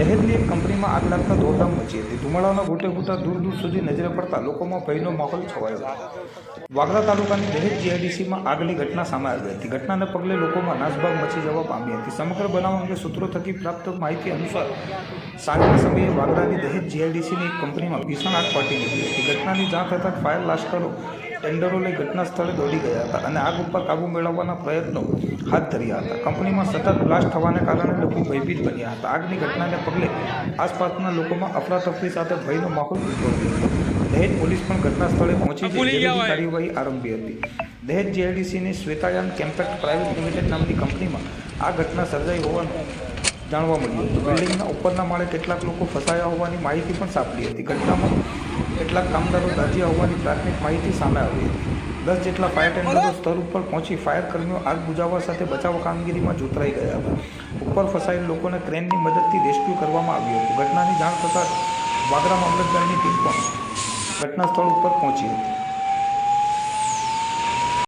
દહેજની એક કંપનીમાં આગ લાગતા દોડધામ મચી હતી. ધુમાડાના ગોટે ગોટા દૂર દૂર સુધી નજરે પડતા લોકોમાં ભયનો માહોલ છવાયો. હતો વાગરા તાલુકાની દહેજ જીઆઈડીસીમાં આગની ઘટના સામે આવી હતી. ઘટનાને પગલે લોકોમાં નાસભાગ મચી જવા પામી હતી. સમગ્ર બનાવ અંગે સૂત્રો થકી પ્રાપ્ત માહિતી અનુસાર, સાંજના સમયે વાગરાની દહેજ જીઆઈડીસીની એક કંપનીમાં ભીષણ આગ ફાટી નીકળી હતી. ઘટનાની જાણ થતાં ફાયર લાશ્કરો ટેન્ડરો લઈ ઘટના સ્થળે દોડી ગયા હતા અને આગ ઉપર કાબૂ મેળવવાના પ્રયત્નો હાથ ધર્યા હતા. કંપનીમાં સતત બ્લાસ્ટ થવાને કારણે લોકો ભયભીત બન્યા હતા. આગની ઘટનાને પગલે આસપાસના લોકોમાં અફરાતફરી સાથે ભયનો માહોલ ઉદ્ભવ્યો હતો. દહેજ પોલીસ પણ ઘટના સ્થળે પહોંચી કાર્યવાહી આરંભી હતી. દહેજ જીઆઈડીસીની શ્વેતાયાન કેમ્પેક્ટ પ્રાઇવેટ લિમિટેડ નામની કંપનીમાં આ ઘટના સર્જાઈ હોવાનું જાણવા મળ્યું હતું. બિલ્ડિંગના ઉપરના માળે કેટલાક લોકો ફસાયા હોવાની માહિતી પણ સાંપડી હતી. ઘટનામાં કેટલાક કામદારો દાઝ્યા હોવાની પ્રાથમિક માહિતી સામે આવી હતી. દસ જેટલા ફાયર ટેન્ડરો સ્થળ ઉપર પહોંચી ફાયર કર્મીઓ આગ બુજાવવા સાથે બચાવ કામગીરીમાં જોતરાઈ ગયા હતા. ઉપર ફસાયેલ લોકોને ક્રેનની મદદથી રેસ્ક્યુ કરવામાં આવ્યું હતું. ઘટનાની જાણ થતાં વાગરા મામલતદારની ટીમ પણ ઘટના સ્થળ ઉપર પહોંચી હતી.